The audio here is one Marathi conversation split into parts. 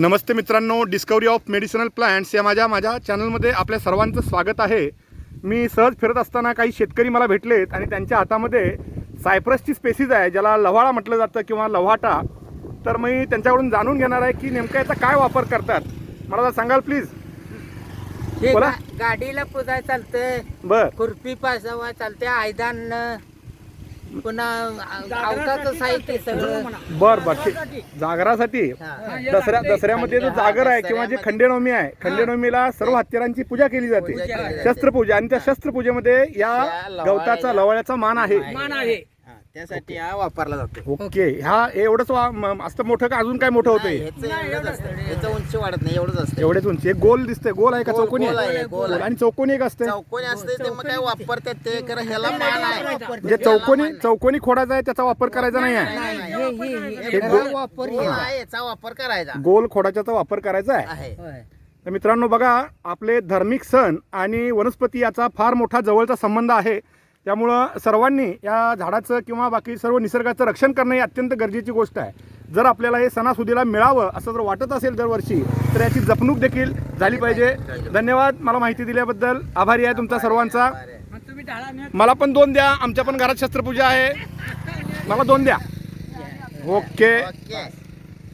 नमस्ते मित्रांनो डिस्कवरी ऑफ मेडिसिनल प्लांट्स या माझ्या माझ्या चॅनलमध्ये आपल्या सर्वांचं स्वागत आहे. मी सहज फिरत असताना काही शेतकरी मला भेटलेत आणि त्यांच्या हातामध्ये सायप्रसची स्पेसीज आहे ज्याला लव्हाळा म्हटलं जातं किंवा लव्हाटा. तर मी त्यांच्याकडून जाणून घेणार आहे की नेमका याचा काय वापर करतात. मला जरा सांगाल प्लीज हे बोला. गा- गाडीला पुजाय चालतंय? बर. खुरपी पासावा चालते आयदान पुन्हा आवताचं साहित्य सगळं. बर बर. ठीक जागरासाठी. हा. दसऱ्या दसऱ्यामध्ये जो जागर आहे किंवा जे खंडेनवमी आहे. खंडेनवमीला सर्व हत्यारांची पूजा केली जाते. पूजा केली जाते. शस्त्रपूजा. आणि त्या शस्त्रपूजेमध्ये या लवाळ्याला- गवताचा लवाळ्याचा मान आहे. मान आहे. हा, त्यासाठी हा वापरला जातो ओके ह्या एवढंच वा- म- असतं मोठं का अजून काय मोठं होतंय? ह्याचं एवढंच असतं. ह्याचं उंची वाढत नाही एवढंच असतं. एवढेच उंची. एक गोल दिसतंय. गोल आहे का? गोल- चौकोनी गोल आहे आहे, गोल आहे. आणि चौकोनी एक असते चौकोनी असते ते मग काय वापरतात ते? खरं ह्याला मान आहे. म्हणजे चौकोनी चौकोनी खोडाचा आहे त्याचा वापर करायचा नाही आहे. नाही, नाही, हे- हे- हे- हे वापर गोल आहे याचा वापर करायचा. गोल खोडाचा वापर करायचा आहे. आहे. तर मित्रांनो बघा आपले धार्मिक सण आणि वनस्पती याचा फार मोठा जवळचा संबंध आहे. त्यामुळं सर्वांनी या झाडाचं किंवा बाकी सर्व निसर्गाचं रक्षण करणं ही अत्यंत गरजेची गोष्ट आहे. जर आपल्याला हे सणासुदीला मिळावं असं जर वाटत असेल दरवर्षी तर याची जपणूक देखील झाली पाहिजे. धन्यवाद. मला माहिती दिल्याबद्दल आभारी आहे तुमचा सर्वांचा. मला पण दोन द्या. आमच्या पण घरात शस्त्रपूजा आहे. मला दोन द्या. ओके.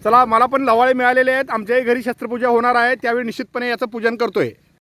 चला मला पण लवाळे मिळालेले आहेत. आमच्याही घरी शस्त्रपूजा होणार आहे. त्यावेळी निश्चितपणे याचं पूजन करतोय.